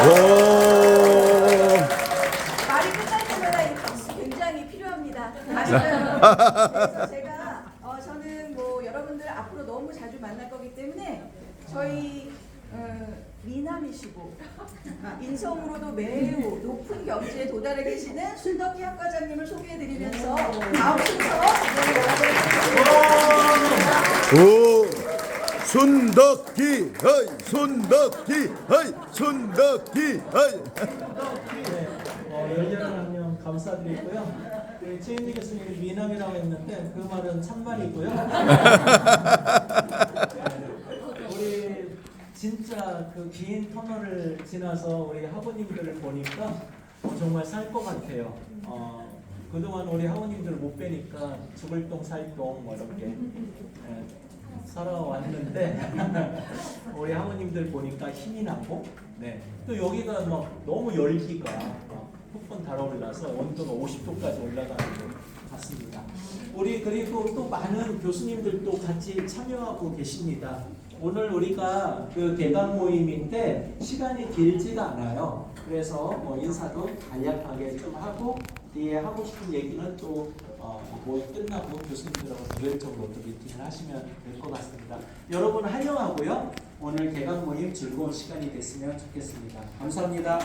오. 말이 끝날 때마다 이 박수 굉장히 필요합니다. 아시나요? 그래서 제가 어, 저는 뭐 여러분들 앞으로 너무 자주 만날 거기 때문에 저희 어, 미남이시고 인성으로도 매우 높은 경지에 도달해 계시는 술덕기 학과장님을 소개해드리면서 다음 순서 오. 순덕기 허이 순덕기 허이 순덕기 네, 어, 열렬한 환영 감사드리고요. 우리 최인희 교수님이 미남이라고 했는데 그 말은 참말이고요. 네, 우리 진짜 그 긴 터널을 지나서 우리 학우님들을 보니까 어, 정말 살 것 같아요. 어, 그동안 우리 학우님들 못 뵈니까 죽을 똥살똥 뭐 이렇게 예, 살아왔는데 우리 학우님들 보니까 힘이 나고 네. 또 여기가 막 너무 열기가 막 푹푹 달아올라서 온도가 50도까지 올라가는 것 같습니다. 우리 그리고 또 많은 교수님들도 같이 참여하고 계십니다. 오늘 우리가 그 개강 모임인데 시간이 길지가 않아요. 그래서 뭐 인사도 간략하게 좀 하고 뒤에 하고 싶은 얘기는 또 어, 모임 끝나고 교수님들하고 개별적으로 또 미팅을 하시면 될 것 같습니다. 여러분 환영하고요. 오늘 개강 모임 즐거운 시간이 됐으면 좋겠습니다. 감사합니다.